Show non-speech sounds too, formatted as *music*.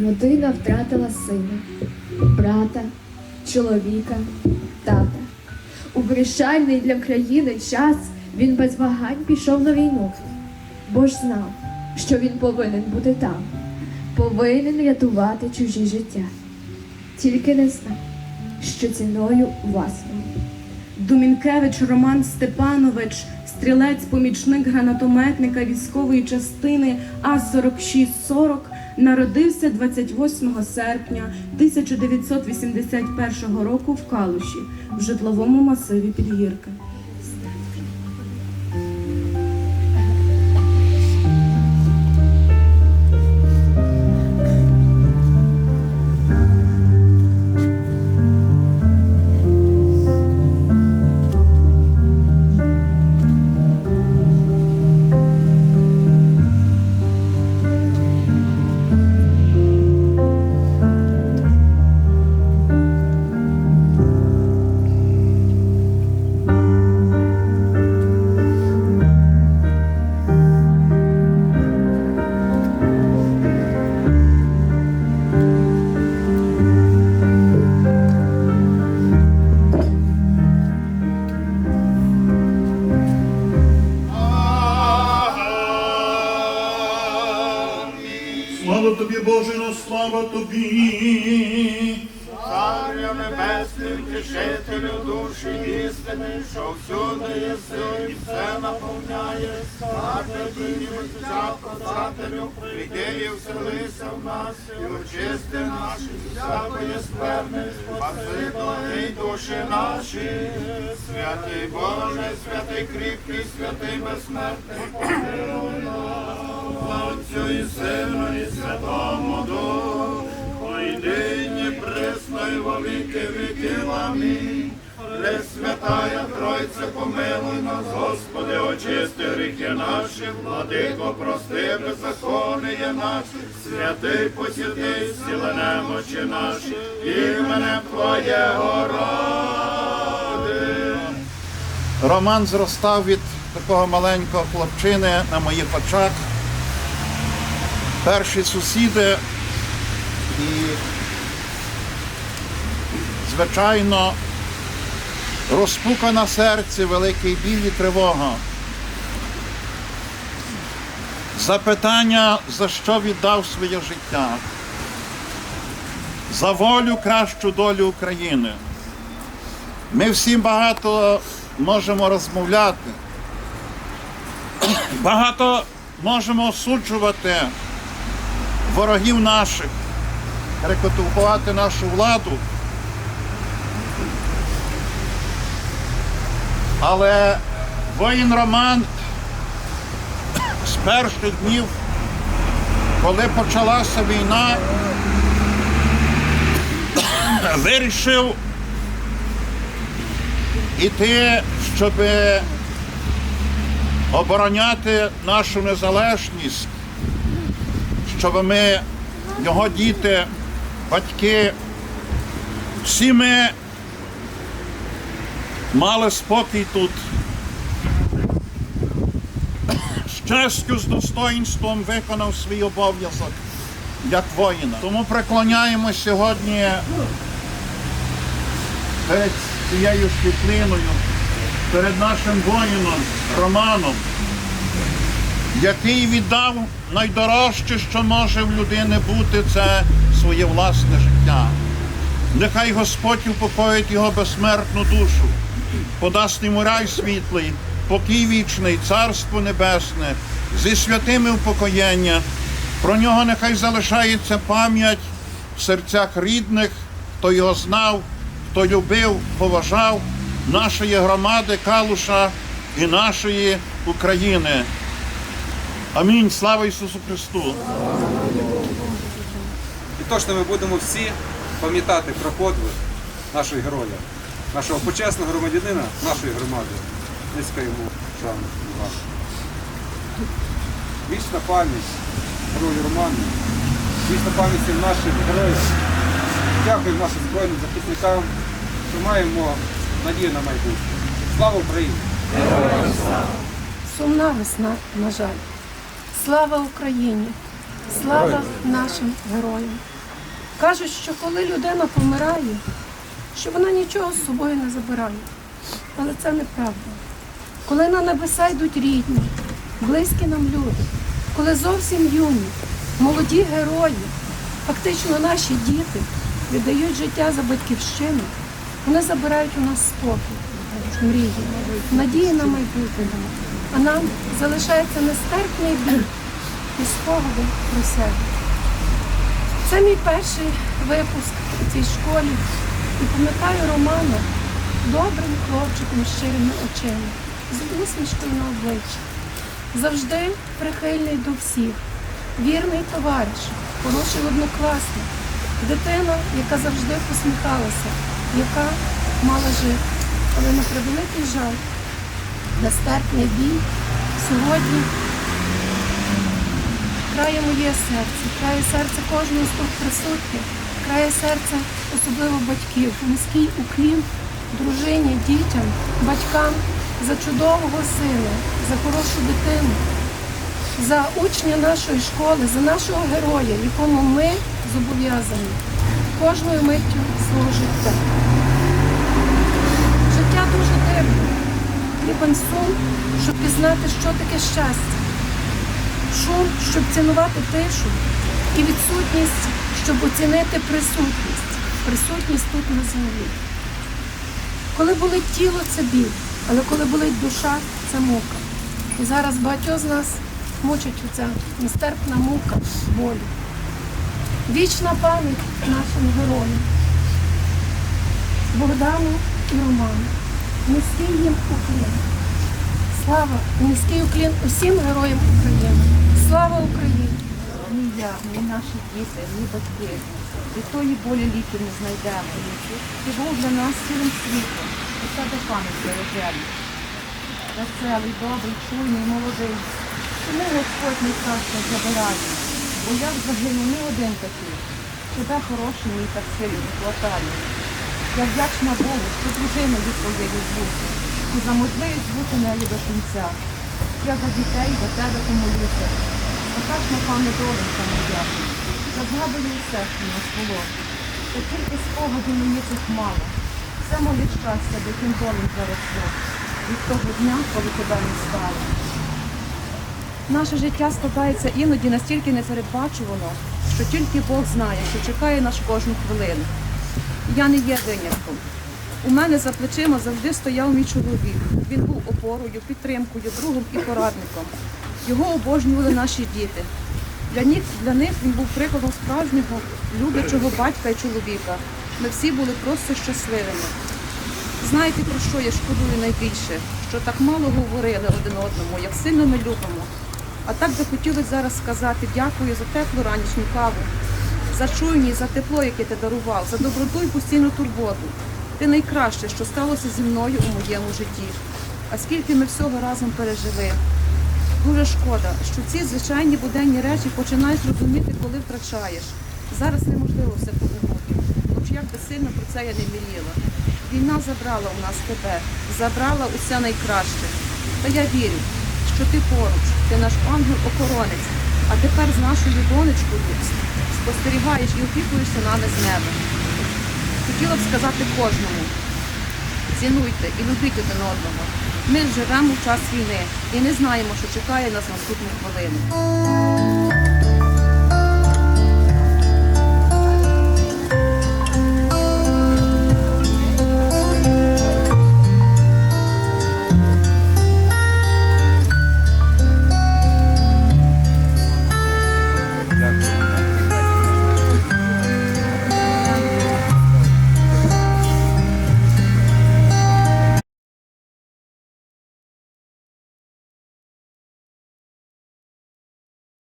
Родина втратила сина, брата, чоловіка, тата. У вирішальний для країни час він без вагань пішов на війну, бо ж знав, що він повинен бути там, повинен рятувати чужі життя. Тільки не знав, що ціною власною. Думінкевич Роман Степанович, стрілець, помічник гранатометника військової частини А-4640, народився 28 серпня 1981 року в Калуші в житловому масиві Підгірки. Боже, на слава тобі. Царю небесним, тішителю душі істини, що всюди єси і все наповняє, слава тобі, життя, Подателю, прийди і вселися в нас, і очисти наші, всякої скверни, спаси благі душі наші, святий Боже, святий кріпкий, святий безсмертний, помилуй нас. Отцю і Сину, і Святому і во віки віків. Амінь. Пресвятая Тройця, помилуй нас, Господи, очисти гріхи наші, владико, прости беззаконня наші, святий посвяти, зціли немочі наші, іменем Твоєго ради. Роман зростав від такого маленького хлопчини на моїх очах. Перші сусіди і, звичайно, розпука на серці, великий біль і тривога. Запитання, за що віддав своє життя, за волю кращу долю України. Ми всі багато можемо розмовляти, багато можемо осуджувати ворогів наших, критикувати нашу владу. Але воїн Роман з перших днів, коли почалася війна, *coughs* вирішив іти, щоб обороняти нашу незалежність, щоб ми, його діти, батьки, всі ми мали спокій тут. З честю, з достоїнством виконав свій обов'язок як воїна. Тому преклоняємо сьогодні перед цією світлиною, перед нашим воїном Романом, який віддав найдорожче, що може в людини бути, це своє власне життя. Нехай Господь упокоїть його безсмертну душу, подасть йому рай світлий, покій вічний, царство небесне, зі святими упокоєння. Про нього нехай залишається пам'ять в серцях рідних, хто його знав, хто любив, поважав нашої громади Калуша і нашої України. Амінь. Слава Ісусу Христу! І точно ми будемо всі пам'ятати про подвиг нашого героя, нашого почесного громадянина нашої громади. Низька йому шану. Вічна пам'ять герою Роману, вічна пам'ять нашим героям. Дякуємо нашим збройним захисникам, що маємо надію на майбутнє. Слава Україні! Сумна весна, на жаль. Слава Україні! Слава нашим героям. Кажуть, що коли людина помирає, що вона нічого з собою не забирає. Але це неправда. Коли на небеса йдуть рідні, близькі нам люди, коли зовсім юні, молоді герої, фактично наші діти віддають життя за батьківщину, вони забирають у нас спокій, мрії, надії на майбутнє. А нам залишається нестерпний біль і спогади про себе. Це мій перший випуск у цій школі. І пам'ятаю Романа добрим хлопчиком з щирими очима, з усмішкою на обличчі. Завжди прихильний до всіх, вірний товариш, хороший однокласник, дитина, яка завжди посміхалася, яка мала жити. Але на превеликий жаль, нестерпний бій сьогодні крає моє серце, крає серце кожного з тут присутніх, крає серце особливо батьків, низький уклін дружині, дітям, батькам за чудового сина, за хорошу дитину, за учня нашої школи, за нашого героя, якому ми зобов'язані кожною миттю свого життя. Життя дуже дивне. Потрібен сум, щоб пізнати, що таке щастя шум, щоб цінувати тишу, і відсутність, щоб оцінити присутність, присутність тут на землі. Коли болить тіло, це біль, але коли болить душа, це мука. І зараз багатьох з нас мучить оця нестерпна мука болю. Вічна пам'ять нашим героям Богдану і Роману. Низький їм уклін. Слава, низький уклін усім героям України. Слава Україні! Я, ні наші діти, ні батьки. Від тої болі ліків не знайдемо. Ти був для нас цілим світом. І це до пам'яті рожеві. Веселий, добрий, чуйний, молодий. Чому Господь не краще забирає? Бо я загинув не один такий. Тебе хороший мій так сильно хватає. Я вдячна Богу, що дружиною твоєю бути. І за можливість бути нею до кінця. Я за дітей до тебе помолюся. Така ж напевне доленька моя. Я згадую все, що нас було. Та тільки спогадів мені цих мало. Все моє щастя, до тим долем заросло. Від того дня, коли тебе не стало. Наше життя складається іноді настільки непередбачувано, що тільки Бог знає, що чекає нас кожну хвилину. Я не є винятком. У мене за плечима завжди стояв мій чоловік. Він був опорою, підтримкою, другом і порадником. Його обожнювали наші діти. Для них, для них він був прикладом справжнього, люблячого батька і чоловіка. Ми всі були просто щасливими. Знаєте, про що я шкодую найбільше? Що так мало говорили один одному, як сильно ми любимо. А так би хотілося зараз сказати дякую за теплу ранішню каву, за чуйність, за тепло, яке ти дарував, за доброту і постійну турботу. Ти найкраще, що сталося зі мною у моєму житті. А скільки ми всього разом пережили. Дуже шкода, що ці звичайні буденні речі починаєш розуміти, коли втрачаєш. Зараз неможливо все повернути. Хоч як би сильно про це я не мріяла. Війна забрала у нас тебе, забрала усе найкраще. Та я вірю, що ти поруч, ти наш ангел-охоронець, а тепер з нашою донечкою спостерігаєш і опікуєшся нами з неба. Хотіла б сказати кожному, цінуйте і любіть один одного. Ми живемо в час війни і не знаємо, що чекає нас наступну хвилину.